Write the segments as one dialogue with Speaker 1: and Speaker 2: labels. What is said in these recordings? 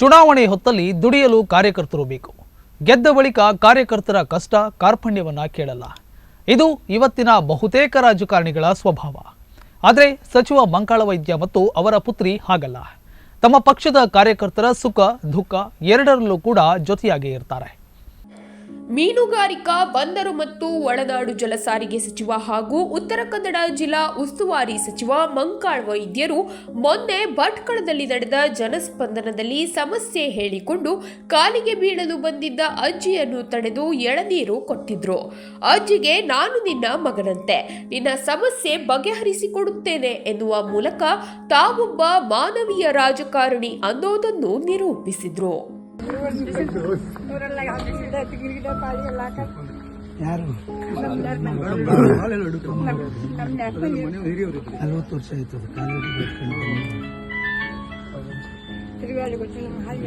Speaker 1: ಚುನಾವಣೆ ಹೊತ್ತಲ್ಲಿ ದುಡಿಯಲು ಕಾರ್ಯಕರ್ತರು ಬೇಕು. ಗೆದ್ದ ಬಳಿಕ ಕಾರ್ಯಕರ್ತರ ಕಷ್ಟ ಕಾರ್ಪಣ್ಯವನ್ನ ಕೇಳಲ್ಲ. ಇದು ಇವತ್ತಿನ ಬಹುತೇಕ ರಾಜಕಾರಣಿಗಳ ಸ್ವಭಾವ. ಆದರೆ ಸಚಿವ ಮಂಕಾಳ ವೈದ್ಯ ಮತ್ತು ಅವರ ಪುತ್ರಿ ಹಾಗಲ್ಲ. ತಮ್ಮ ಪಕ್ಷದ ಕಾರ್ಯಕರ್ತರ ಸುಖ, ದುಃಖ ಎರಡರಲ್ಲೂ ಕೂಡ ಜೊತೆಯಾಗಿ ಇರ್ತಾರೆ.
Speaker 2: ಮೀನುಗಾರಿಕಾ, ಬಂದರು ಮತ್ತು ಒಳನಾಡು ಜಲಸಾರಿಗೆ ಸಚಿವ ಹಾಗೂ ಉತ್ತರ ಕನ್ನಡ ಜಿಲ್ಲಾ ಉಸ್ತುವಾರಿ ಸಚಿವ ಮಂಕಾಳ್ ವೈದ್ಯರು ಮೊನ್ನೆ ಭಟ್ಕಳದಲ್ಲಿ ನಡೆದ ಜನಸ್ಪಂದನದಲ್ಲಿ ಸಮಸ್ಯೆ ಹೇಳಿಕೊಂಡು ಕಾಲಿಗೆ ಬೀಳಲು ಬಂದಿದ್ದ ಅಜ್ಜಿಯನ್ನು ತಡೆದು ಎಳನೀರು ಕೊಟ್ಟಿದ್ರು. ಅಜ್ಜಿಗೆ ನಾನು ನಿನ್ನ ಮಗನಂತೆ. ನಿನ್ನ ಸಮಸ್ಯೆ ಬಗೆಹರಿಸಿಕೊಡುತ್ತೇನೆ ಎನ್ನುವ ಮೂಲಕ ತಾವೊಬ್ಬ ಮಾನವೀಯ ರಾಜಕಾರಣಿ ಅನ್ನೋದನ್ನು ನಿರೂಪಿಸಿದ್ರು.
Speaker 3: ನಲ್ವತ್ತು ವರ್ಷ ಆಯ್ತು ಅದು
Speaker 4: ಅವರು ಗೊತ್ತಿಲ್ಲ ನಮ್ಮ ಹಳ್ಳಿ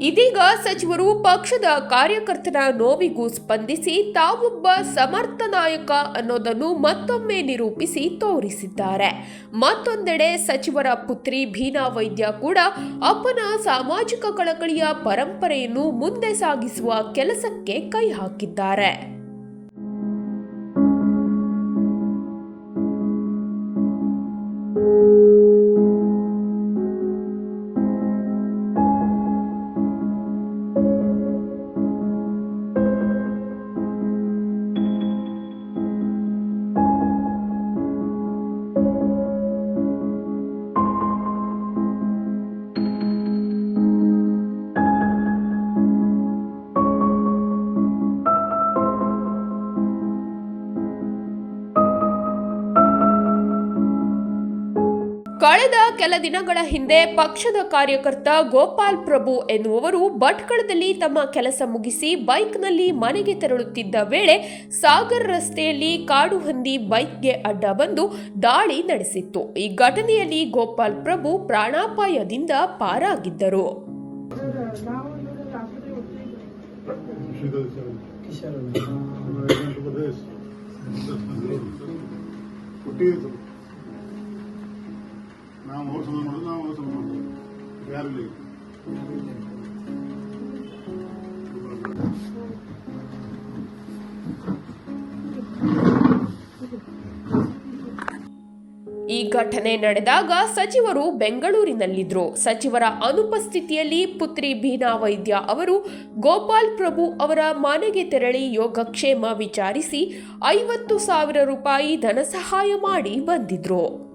Speaker 2: ಇದೀಗ ಸಚಿವರು ಪಕ್ಷದ ಕಾರ್ಯಕರ್ತರ ನೋವಿಗೂ ಸ್ಪಂದಿಸಿ ತಾವೊಬ್ಬ ಸಮರ್ಥ ನಾಯಕ ಅನ್ನೋದನ್ನು ಮತ್ತೊಮ್ಮೆ ನಿರೂಪಿಸಿ ತೋರಿಸಿದ್ದಾರೆ. ಮತ್ತೊಂದೆಡೆ ಸಚಿವರ ಪುತ್ರಿ ಭೀನಾ ವೈದ್ಯ ಕೂಡ ಅಪ್ಪನ ಸಾಮಾಜಿಕ ಕಳಕಳಿಯ ಪರಂಪರೆಯನ್ನು ಮುಂದೆ ಸಾಗಿಸುವ ಕೆಲಸಕ್ಕೆ ಕೈ ಹಾಕಿದ್ದಾರೆ. ಕಳೆದ ಕೆಲ ದಿನಗಳ ಹಿಂದೆ ಪಕ್ಷದ ಕಾರ್ಯಕರ್ತ ಗೋಪಾಲ್ ಪ್ರಭು ಎನ್ನುವರು ಭಟ್ಕಳದಲ್ಲಿ ತಮ್ಮ ಕೆಲಸ ಮುಗಿಸಿ ಬೈಕ್ನಲ್ಲಿ ಮನೆಗೆ ತೆರಳುತ್ತಿದ್ದ ವೇಳೆ ಸಾಗರ್ ರಸ್ತೆಯಲ್ಲಿ ಕಾಡು ಹಂದಿ ಬೈಕ್ಗೆ ಅಡ್ಡ ಬಂದು ದಾಳಿ ನಡೆಸಿತ್ತು. ಈ ಘಟನೆಯಲ್ಲಿ ಗೋಪಾಲ್ ಪ್ರಭು ಪ್ರಾಣಾಪಾಯದಿಂದ ಪಾರಾಗಿದ್ದರು.
Speaker 5: ನಾವು ಅವ್ರು ಮಾಡೋದು ನಾವು ಮಾಡೋದು ಯಾರು
Speaker 2: ಈ ಘಟನೆ ನಡೆದಾಗ ಸಚಿವರು ಬೆಂಗಳೂರಿನಲ್ಲಿದ್ದರು ಸಚಿವರ ಅನುಪಸ್ಥಿತಿಯಲ್ಲಿ ಪುತ್ರಿ ಬೀನಾ ವೈದ್ಯ ಅವರು ಗೋಪಾಲ್ ಪ್ರಭು ಅವರ ಮನೆಗೆ ತೆರಳಿ ಯೋಗಕ್ಷೇಮ ವಿಚಾರಿಸಿ ಐವತ್ತು ಸಾವಿರ ರೂಪಾಯಿ ಧನ ಸಹಾಯ ಮಾಡಿ ಬಂದಿದ್ರು.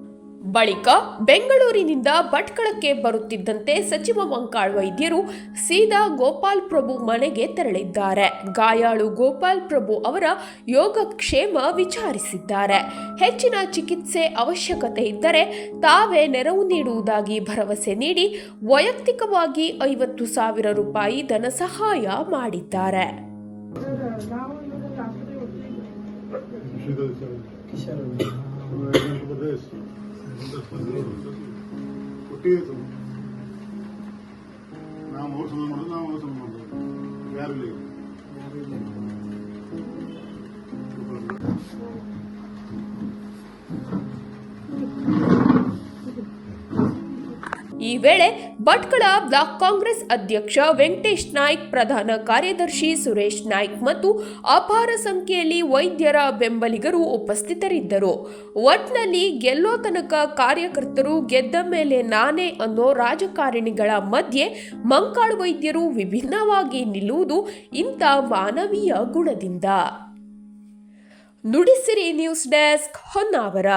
Speaker 2: ಬಳಿಕ ಬೆಂಗಳೂರಿನಿಂದ ಭಟ್ಕಳಕ್ಕೆ ಬರುತ್ತಿದ್ದಂತೆ ಸಚಿವ ಮಂಕಾಳ್ ವೈದ್ಯರು ಸೀದಾ ಗೋಪಾಲ್ ಪ್ರಭು ಮನೆಗೆ ತೆರಳಿದ್ದಾರೆ. ಗಾಯಾಳು ಗೋಪಾಲ್ ಪ್ರಭು ಅವರ ಯೋಗಕ್ಷೇಮ ವಿಚಾರಿಸಿದ್ದಾರೆ. ಹೆಚ್ಚಿನ ಚಿಕಿತ್ಸೆ ಅವಶ್ಯಕತೆ ಇದ್ದರೆ ತಾವೇ ನೆರವು ನೀಡುವುದಾಗಿ ಭರವಸೆ ನೀಡಿ ವೈಯಕ್ತಿಕವಾಗಿ ಐವತ್ತು ಸಾವಿರ ರೂಪಾಯಿ ಧನ ಸಹಾಯ ಮಾಡಿದ್ದಾರೆ.
Speaker 5: ಶ್ರೀಧರ್ ಪ್ರದೇಶ್ ಕೊಟ್ಟಿಗೆ ಸಂಬಂಧ. ನಾವು ಅವ್ರು ಸಂಬಂಧ ಮಾಡೋದು ನಾವು ಅವ್ರು ಸಂಬಂಧ ಮಾಡೋದು ಯಾರು ಇಲ್ಲ
Speaker 2: ಈ ವೇಳೆ ಭಟ್ಕಳ ಬ್ಲಾಕ್ ಕಾಂಗ್ರೆಸ್ ಅಧ್ಯಕ್ಷ ವೆಂಕಟೇಶ್ ನಾಯ್ಕ್, ಪ್ರಧಾನ ಕಾರ್ಯದರ್ಶಿ ಸುರೇಶ್ ನಾಯ್ಕ್ ಮತ್ತು ಅಪಾರ ಸಂಖ್ಯೆಯಲ್ಲಿ ವೈದ್ಯರ ಬೆಂಬಲಿಗರು ಉಪಸ್ಥಿತರಿದ್ದರು. ಒಟ್ನಲ್ಲಿ ಗೆಲ್ಲೋ ತನಕ ಕಾರ್ಯಕರ್ತರು ಗೆದ್ದ ಮೇಲೆ ನಾನೇ ಅನ್ನೋ ರಾಜಕಾರಣಿಗಳ ಮಧ್ಯೆ ಮಂಕಾಳು ವೈದ್ಯರು ವಿಭಿನ್ನವಾಗಿ ನಿಲ್ಲುವುದು ಇಂಥ ಮಾನವೀಯ ಗುಣದಿಂದ. Nudisiri news desk Honnavar.